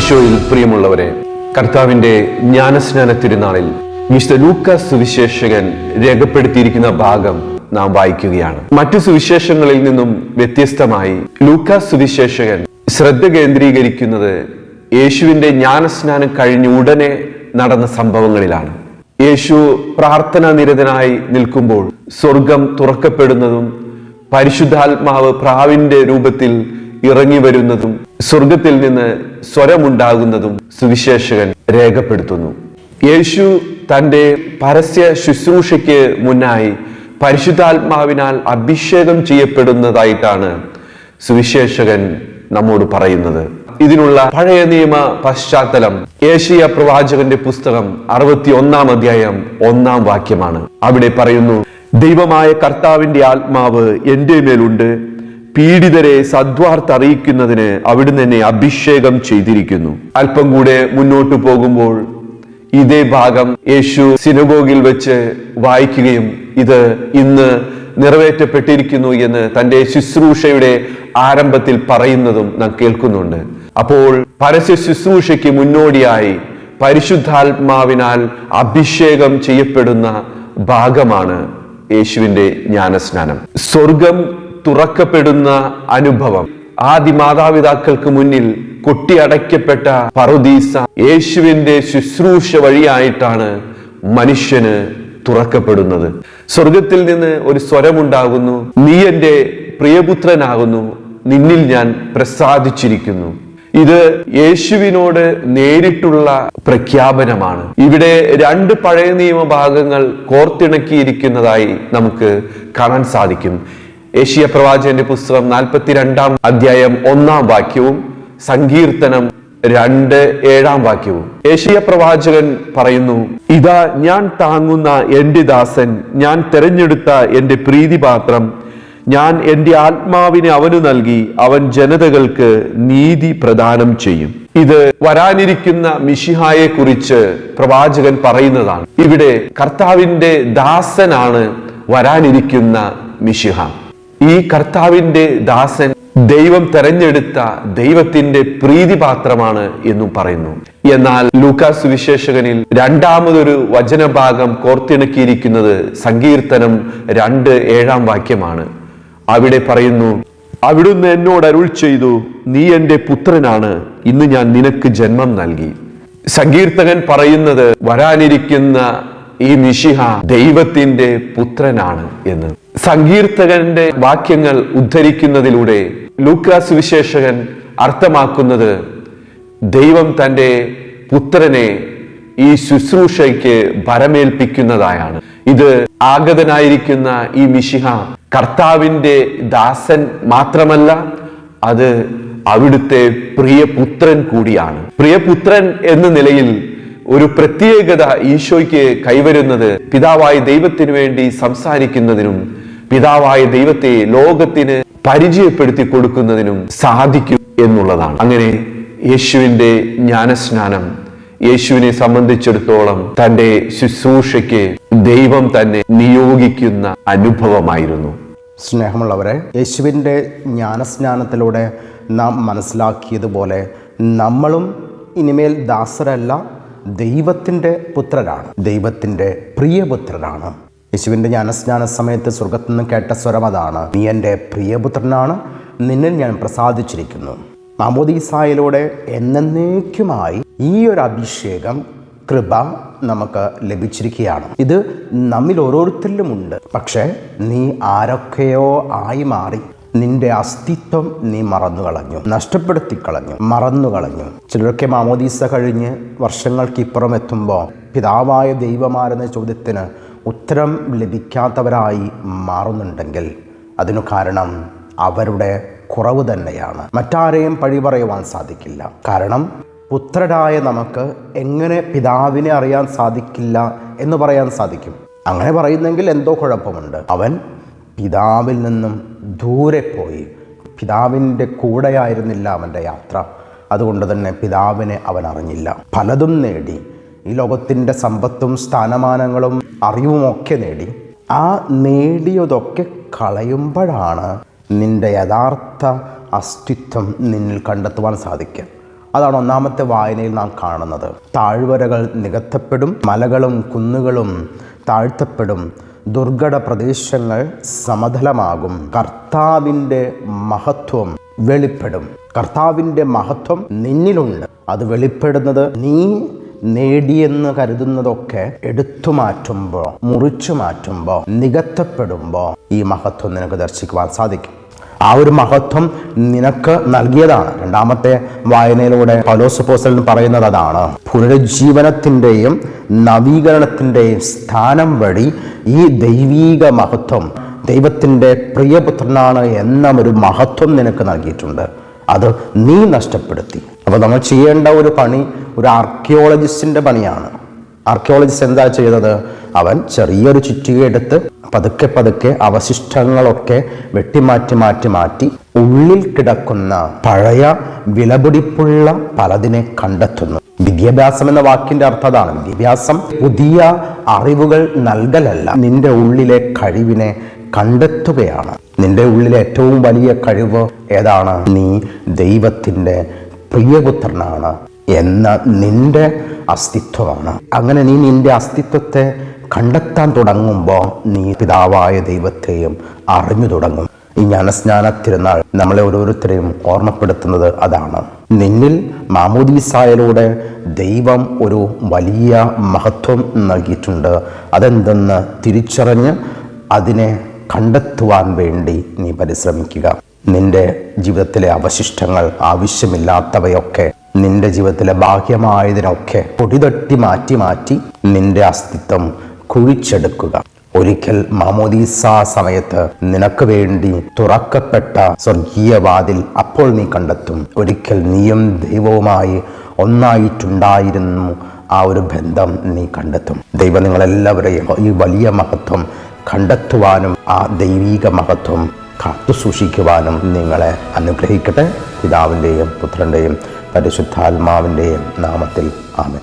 ഈശോയിൽ പ്രിയമുള്ളവരെ കർത്താവിന്റെ ജ്ഞാനസ്നാന തിരുനാളിൽ വിശുദ്ധ ലൂക്കാസ് സുവിശേഷകൻ രേഖപ്പെടുത്തിയിരിക്കുന്ന ഭാഗം നാം വായിക്കുകയാണ്. മറ്റു സുവിശേഷങ്ങളിൽ നിന്നും വ്യത്യസ്തമായി ലൂക്കാസ് സുവിശേഷകൻ ശ്രദ്ധ കേന്ദ്രീകരിക്കുന്നത് യേശുവിന്റെ ജ്ഞാനസ്നാനം കഴിഞ്ഞ ഉടനെ നടന്ന സംഭവങ്ങളിലാണ്. യേശു പ്രാർത്ഥനാ നിരതനായി നിൽക്കുമ്പോൾ സ്വർഗം തുറക്കപ്പെടുന്നതും പരിശുദ്ധാത്മാവ് പ്രാവിന്റെ രൂപത്തിൽ ഇറങ്ങി വരുന്നതും സ്വർഗത്തിൽ നിന്ന് സ്വരമുണ്ടാകുന്നതും സുവിശേഷകൻ രേഖപ്പെടുത്തുന്നു. യേശു തന്റെ പരസ്യ ശുശ്രൂഷയ്ക്ക് മുന്നായി പരിശുദ്ധാത്മാവിനാൽ അഭിഷേകം ചെയ്യപ്പെടുന്നതായിട്ടാണ് സുവിശേഷകൻ നമ്മോട് പറയുന്നത്. ഇതിനുള്ള പഴയ നിയമ പശ്ചാത്തലം ഏഷ്യ പ്രവാചകന്റെ പുസ്തകം അറുപത്തി ഒന്നാം അധ്യായം ഒന്നാം വാക്യമാണ്. അവിടെ പറയുന്നു ദൈവമായ കർത്താവിന്റെ ആത്മാവ് എന്റെ മേലുണ്ട് പീഡിതരെ സദ്വാർത്ത അറിയിക്കുന്നതിന് അവിടുന്ന് എന്നെ അഭിഷേകം ചെയ്തിരിക്കുന്നു. അല്പം കൂടെ മുന്നോട്ട് പോകുമ്പോൾ ഇതേ ഭാഗം യേശു സിനഗോഗിൽ വെച്ച് വായിക്കുകയും ഇത് ഇന്ന് നിറവേറ്റപ്പെട്ടിരിക്കുന്നു എന്ന് തന്റെ ശുശ്രൂഷയുടെ ആരംഭത്തിൽ പറയുന്നതും നാം കേൾക്കുന്നുണ്ട്. അപ്പോൾ പരസ്യ ശുശ്രൂഷയ്ക്ക് മുന്നോടിയായി പരിശുദ്ധാത്മാവിനാൽ അഭിഷേകം ചെയ്യപ്പെടുന്ന ഭാഗമാണ് യേശുവിന്റെ ജ്ഞാനസ്നാനം. സ്വർഗം തുറക്കപ്പെടുന്ന അനുഭവം. ആദ്യ മാതാപിതാക്കൾക്ക് മുന്നിൽ കൊട്ടിയടയ്ക്കപ്പെട്ട പറുദീസ യേശുവിന്റെ ശുശ്രൂഷ വഴിയായിട്ടാണ് മനുഷ്യന് തുറക്കപ്പെടുന്നത്. സ്വർഗത്തിൽ നിന്ന് ഒരു സ്വരമുണ്ടാകുന്നു നീ എന്റെ പ്രിയപുത്രനാകുന്നു നിന്നിൽ ഞാൻ പ്രസാദിച്ചിരിക്കുന്നു. ഇത് യേശുവിനോട് നേരിട്ടുള്ള പ്രഖ്യാപനമാണ്. ഇവിടെ രണ്ട് പഴയ നിയമ ഭാഗങ്ങൾ കോർത്തിണക്കിയിരിക്കുന്നതായി നമുക്ക് കാണാൻ സാധിക്കും. ഏഷ്യ പ്രവാചകന്റെ പുസ്തകം നാൽപ്പത്തിരണ്ടാം അധ്യായം ഒന്നാം വാക്യവും സങ്കീർത്തനം രണ്ട് ഏഴാം വാക്യവും. ഏഷ്യ പ്രവാചകൻ പറയുന്നു ഇതാ ഞാൻ താങ്ങുന്ന എന്റെ ദാസൻ ഞാൻ തെരഞ്ഞെടുത്ത എന്റെ പ്രീതിപാത്രം. ഞാൻ എന്റെ ആത്മാവിനെ അവന് നൽകി അവൻ ജനതകൾക്ക് നീതി പ്രദാനം ചെയ്യും. ഇത് വരാനിരിക്കുന്ന മിഷിഹായെ കുറിച്ച് പ്രവാചകൻ പറയുന്നതാണ്. ഇവിടെ കർത്താവിന്റെ ദാസനാണ് വരാനിരിക്കുന്ന മിഷിഹ ഈ കർത്താവിന്റെ ദാസൻ ദൈവം തെരഞ്ഞെടുത്ത ദൈവത്തിന്റെ പ്രീതിപാത്രമാണ് എന്നും പറയുന്നു. എന്നാൽ ലൂക്കാസ് സുവിശേഷകനിൽ രണ്ടാമതൊരു വചനഭാഗം കോർത്തിണക്കിയിരിക്കുന്നത് സങ്കീർത്തനം രണ്ട് ഏഴാം വാക്യമാണ്. അവിടെ പറയുന്നു അവിടുന്ന് എന്നോട് അരുൾ ചെയ്തു നീ എന്റെ പുത്രനാണ് ഇന്ന് ഞാൻ നിനക്ക് ജന്മം നൽകി. സങ്കീർത്തകൻ പറയുന്നത് വരാനിരിക്കുന്ന ഈ മിഷിഹ ദൈവത്തിന്റെ പുത്രനാണ് എന്ന്. സങ്കീർത്തകന്റെ വാക്യങ്ങൾ ഉദ്ധരിക്കുന്നതിലൂടെ ലൂക്കാസ് വിശേഷകൻ അർത്ഥമാക്കുന്നത് ദൈവം തന്റെ പുത്രനെ ഈ ശുശ്രൂഷയ്ക്ക് ഭരമേൽപ്പിക്കുന്നതായാണ്. ഇത് ആഗതനായിരിക്കുന്ന ഈ മിശിഹ കർത്താവിന്റെ ദാസൻ മാത്രമല്ല അത് അവിടുത്തെ പ്രിയപുത്രൻ കൂടിയാണ്. പ്രിയപുത്രൻ എന്ന നിലയിൽ ഒരു പ്രത്യേകത ഈശോയ്ക്ക് കൈവരുന്നത് പിതാവായ ദൈവത്തിനു വേണ്ടി സംസാരിക്കുന്നതിനും പിതാവായ ദൈവത്തെ ലോകത്തിന് പരിചയപ്പെടുത്തി കൊടുക്കുന്നതിനും സാധിക്കും എന്നുള്ളതാണ്. അങ്ങനെ യേശുവിന്റെ ജ്ഞാനസ്നാനം യേശുവിനെ സംബന്ധിച്ചിടത്തോളം തന്റെ ശുശ്രൂഷയ്ക്ക് ദൈവം തന്നെ നിയോഗിക്കുന്ന അനുഭവമായിരുന്നു. സ്നേഹമുള്ളവരെ യേശുവിന്റെ ജ്ഞാനസ്നാനത്തിലൂടെ നാം മനസ്സിലാക്കിയതുപോലെ നമ്മളും ഇനിമേൽ ദാസരല്ല ദൈവത്തിന്റെ പുത്രരാണ് ദൈവത്തിന്റെ പ്രിയപുത്രരാണ്. യേശുവിന്റെ ജ്ഞാനസ്നാന സമയത്ത് സ്വർഗത്തു നിന്ന് കേട്ട സ്വരം അതാണ്. നീ എന്റെ പ്രിയപുത്രനാണ്. നിന്നിൽ ഞാൻ പ്രസാദിച്ചിരിക്കുന്നു. മാമോദീസായിലൂടെ എന്നേക്കുമായി ഈ ഒരു അഭിഷേകം കൃപ നമുക്ക് ലഭിച്ചിരിക്കുകയാണ്. ഇത് നമ്മിൽ ഓരോരുത്തരിലുമുണ്ട്. പക്ഷേ നീ ആരൊക്കെയോ ആയി മാറി. നിന്റെ അസ്തിത്വം നീ മറന്നു കളഞ്ഞു നഷ്ടപ്പെടുത്തി കളഞ്ഞു മറന്നു കളഞ്ഞു ചിലരൊക്കെ മാമോദീസ കഴിഞ്ഞ് വർഷങ്ങൾക്കിപ്പുറം എത്തുമ്പോൾ പിതാവായ ദൈവമാരെന്ന ചോദ്യത്തിന് ഉത്തരം ലഭിക്കാത്തവരായി മാറുന്നുണ്ടെങ്കിൽ അതിനു കാരണം അവരുടെ കുറവ് തന്നെയാണ്. മറ്റാരെയും പഴി പറയുവാൻ സാധിക്കില്ല. കാരണം പുത്രരായ നമുക്ക് എങ്ങനെ പിതാവിനെ അറിയാൻ സാധിക്കില്ല എന്ന് പറയാൻ സാധിക്കും. അങ്ങനെ പറയുന്നെങ്കിൽ എന്തോ കുഴപ്പമുണ്ട്. അവൻ പിതാവിൽ നിന്നും ദൂരെ പോയി. പിതാവിന്റെ കൂടെയായിരുന്നില്ല അവന്റെ യാത്ര. അതുകൊണ്ട് തന്നെ പിതാവിനെ അവൻ അറിഞ്ഞില്ല. പലതും നേടി. ഈ ലോകത്തിന്റെ സമ്പത്തും സ്ഥാനമാനങ്ങളും അറിവുമൊക്കെ നേടി. ആ നേടിയതൊക്കെ കളയുമ്പോഴാണ് നിന്റെ യഥാർത്ഥ അസ്തിത്വം നിന്നിൽ കണ്ടെത്തുവാൻ സാധിക്കുക. അതാണ് ഒന്നാമത്തെ വായനയിൽ നാം കാണുന്നത്. താഴ്വരകൾ നികത്തപ്പെടും മലകളും കുന്നുകളും താഴ്ത്തപ്പെടും ദുർഘട പ്രദേശങ്ങൾ സമതലമാകും കർത്താവിന്റെ മഹത്വം വെളിപ്പെടും. കർത്താവിന്റെ മഹത്വം നിന്നിലുണ്ട്. അത് വെളിപ്പെടുന്നത് നീ നേടിയെന്ന് കരുതുന്നതൊക്കെ എടുത്തു മാറ്റുമ്പോൾ മുറിച്ചു മാറ്റുമ്പോൾ നികത്തപ്പെടുമ്പോൾ ഈ മഹത്വം നിനക്ക് ദർശിക്കുവാൻ സാധിക്കും. ആ ഒരു മഹത്വം നിനക്ക് നൽകിയതാണ്. രണ്ടാമത്തെ വായനയിലൂടെ എന്ന് പറയുന്നത് അതാണ്. പുനരുജ്ജീവനത്തിന്റെയും നവീകരണത്തിന്റെയും സ്ഥാനം വഴി ഈ ദൈവീക മഹത്വം ദൈവത്തിന്റെ പ്രിയപുത്രനാണ് എന്ന ഒരു മഹത്വം നിനക്ക് നൽകിയിട്ടുണ്ട്. അത് നീ നഷ്ടപ്പെടുത്തി. അപ്പോൾ നമ്മൾ ചെയ്യേണ്ട ഒരു പണി ഒരു ആർക്കിയോളജിസ്റ്റിന്റെ പണിയാണ്. ആർക്കിയോളജിസ്റ്റ് എന്താ ചെയ്തത്? അവൻ ചെറിയൊരു ചുറ്റിക എടുത്ത് പതുക്കെ പതുക്കെ അവശിഷ്ടങ്ങളൊക്കെ വെട്ടിമാറ്റി മാറ്റി മാറ്റി ഉള്ളിൽ കിടക്കുന്ന പഴയ വിലപിടിപ്പുള്ള പലതിനെ കണ്ടെത്തുന്നു. വിദ്യാഭ്യാസം എന്ന വാക്കിന്റെ അർത്ഥം അതാണ്. വിദ്യാഭ്യാസം പുതിയ അറിവുകൾ നൽകലല്ല. നിന്റെ ഉള്ളിലെ കഴിവിനെ കണ്ടെത്തുകയാണ്. നിന്റെ ഉള്ളിലെ ഏറ്റവും വലിയ കഴിവ് ഏതാണ്? നീ ദൈവത്തിന്റെ പ്രിയപുത്രനാണ് എന്ന നിന്റെ അസ്തിത്വമാണ്. അങ്ങനെ നീ നിന്റെ അസ്തിത്വത്തെ കണ്ടെത്താൻ തുടങ്ങുമ്പോൾ നീ പിതാവായ ദൈവത്തെയും അറിഞ്ഞു തുടങ്ങും. ഈ ജ്ഞാനസ്നാന തിരുനാൾ നമ്മളെ ഓരോരുത്തരെയും ഓർമ്മപ്പെടുത്തുന്നത് അതാണ്. നിന്നിൽ മാമോദീസായലൂടെ ദൈവം ഒരു വലിയ മഹത്വം നൽകിയിട്ടുണ്ട്. അതെന്തെന്ന് തിരിച്ചറിഞ്ഞ് അതിനെ കണ്ടെത്തുവാൻ വേണ്ടി നീ പരിശ്രമിക്കുക. നിന്റെ ജീവിതത്തിലെ അവശിഷ്ടങ്ങൾ ആവശ്യമില്ലാത്തവയൊക്കെ നിന്റെ ജീവിതത്തിലെ ബാഹ്യമായതിനൊക്കെ പൊടിതട്ടി മാറ്റി മാറ്റി നിന്റെ അസ്തിത്വം കുഴിച്ചെടുക്കുക. ഒരിക്കൽ മാമോദീസ സമയത്ത് നിനക്ക് വേണ്ടി തുറക്കപ്പെട്ട സ്വർഗീയവാതിൽ അപ്പോൾ നീ കണ്ടെത്തും. ഒരിക്കൽ നീയും ദൈവവുമായി ഒന്നായിട്ടുണ്ടായിരുന്നു ആ ഒരു ബന്ധം നീ കണ്ടെത്തും. ദൈവം നിങ്ങളെല്ലാവരെയും ഈ വലിയ മഹത്വം കണ്ടെത്തുവാനും ആ ദൈവീക മഹത്വം കാത്തു സൂക്ഷിക്കുവാനും നിങ്ങളെ അനുഗ്രഹിക്കട്ടെ. പിതാവിന്റെയും പുത്രന്റെയും പരിശുദ്ധാത്മാവിന്റെയും നാമത്തിൽ ആമൻ.